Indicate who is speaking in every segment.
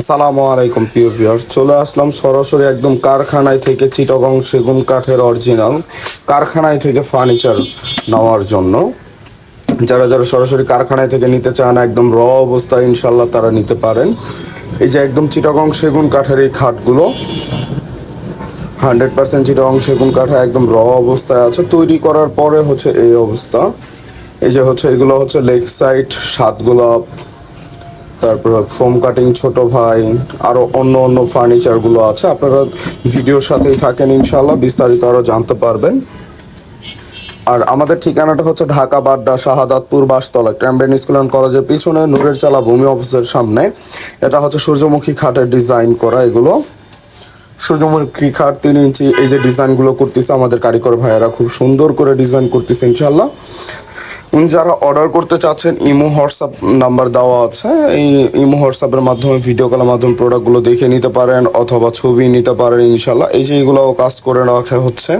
Speaker 1: আসসালামু আলাইকুম, প্রিয় ভিউয়ার্স চলে আসলাম সরাসরি একদম কারখানায় থেকে চিটাগং সেগুন কাঠের অরিজিনাল কারখানায় থেকে ফার্নিচার নেওয়ার জন্য। যারা যারা সরাসরি কারখানায় থেকে নিতে চান, একদম র অবস্থায় ইনশাল্লাহ তারা নিতে পারেন। এই যে একদম চিটাগং সেগুন কাঠের এই খাটগুলো হান্ড্রেড পার্সেন্ট চিটাগং সেগুন কাঠে একদম র অবস্থায় আছে। তৈরি করার পরে হচ্ছে এই অবস্থা। এই যে হচ্ছে, এগুলো হচ্ছে লেগ সাইড সাত গোলাপ তারপর ফোম কাটিং ছোট ভাই আরও অন্য অন্য ফার্নিচারগুলো আছে। আপনারা ভিডিওর সাথেই থাকেন ইনশাল্লাহ বিস্তারিত আরও জানতে পারবেন। আর আমাদের ঠিকানাটা হচ্ছে Dhaka Badda Shahadatpur Bashtola Cambrian school and কলেজের পিছনে নূরের চালা ভূমি অফিসের সামনে। এটা হচ্ছে সূর্যমুখী খাটের ডিজাইন করা এগুলো। সূর্যমুখী খাট তিন ইঞ্চি এই যে ডিজাইনগুলো করতেছে আমাদের কারিগর ভাইয়েরা খুব সুন্দর করে ডিজাইন করতেছে ইনশাল্লাহ যারা অর্ডার করতে চাচ্ছেন, ইমো, হোয়াটসঅ্যাপ নাম্বার দেওয়া আছে। এই ইমো হোয়াটসঅ্যাপের মাধ্যমে ভিডিও কলের মাধ্যমে প্রোডাক্টগুলো দেখে নিতে পারেন অথবা ছবি নিতে পারেন ইনশাল্লাহ এই যে এগুলোও কাজ করে রাখা হচ্ছে।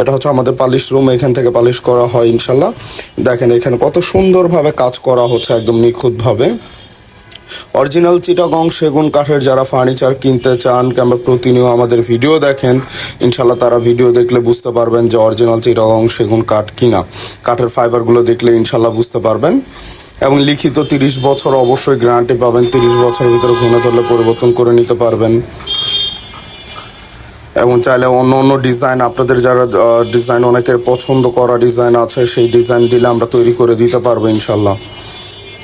Speaker 1: এটা হচ্ছে আমাদের পালিশ রুম, এখান থেকে পালিশ করা হয় ইনশাল্লাহ দেখেন এখানে কত সুন্দরভাবে কাজ করা হচ্ছে, একদম নিখুঁতভাবে। অরিজিনাল চিটাগং সেগুন কাঠের যারা ফার্নিচার কিনতে চান, কিংবা প্রতিনিয়ত আমাদের ভিডিও দেখেন ইনশাল্লাহ তারা ভিডিও দেখলে বুঝতে পারবেন যে অরিজিনাল চিটাগং সেগুন কাঠ কিনা। কাঠের ফাইবারগুলো দেখলে ইনশাল্লাহ বুঝতে পারবেন। এবং লিখিত তিরিশ বছর অবশ্যই গ্যারান্টি পাবেন, তিরিশ বছরের ভিতরে ঘুরে ধরলে পরিবর্তন করে নিতে পারবেন। এবং চাইলে অন্য অন্য ডিজাইন আপনাদের যারা ডিজাইন অনেকের পছন্দ করা ডিজাইন আছে, সেই ডিজাইন দিলে আমরা তৈরি করে দিতে পারব ইনশাল্লাহ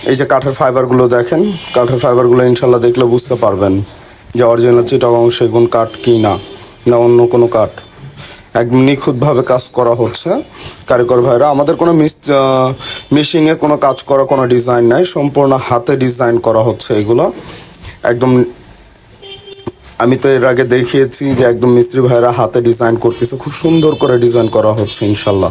Speaker 1: এই যে কাঠের ফাইবারগুলো দেখেন, কাঠের ফাইবারগুলো ইনশাল্লাহ দেখলে বুঝতে পারবেন যে অরিজিনাল চিটাগং সেগুন কাঠ কি না না অন্য কোনো কাঠ। একদম নিখুঁতভাবে কাজ করা হচ্ছে। কারিগর ভাইরা, আমাদের কোনো মিস মিশিংয়ে কোনো কাজ করা, কোনো ডিজাইন নাই, সম্পূর্ণ হাতে ডিজাইন করা হচ্ছে এগুলো। একদম, আমি তো এর আগে দেখিয়েছি যে একদম মিস্ত্রি ভাইরা হাতে ডিজাইন করতেছে, খুব সুন্দর করে ডিজাইন করা হচ্ছে ইনশাল্লাহ।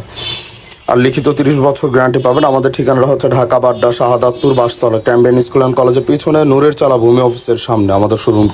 Speaker 1: আর লিখিত তিরিশ বছর গ্যারান্টি পাবেন আমাদের ঠিকানাটা হচ্ছে Dhaka, Badda, Shahadatpur, Bashtola Cambrian school and কলেজের পিছনে, নূরের চালা ভূমি অফিসের সামনে, আমাদের শোরুম।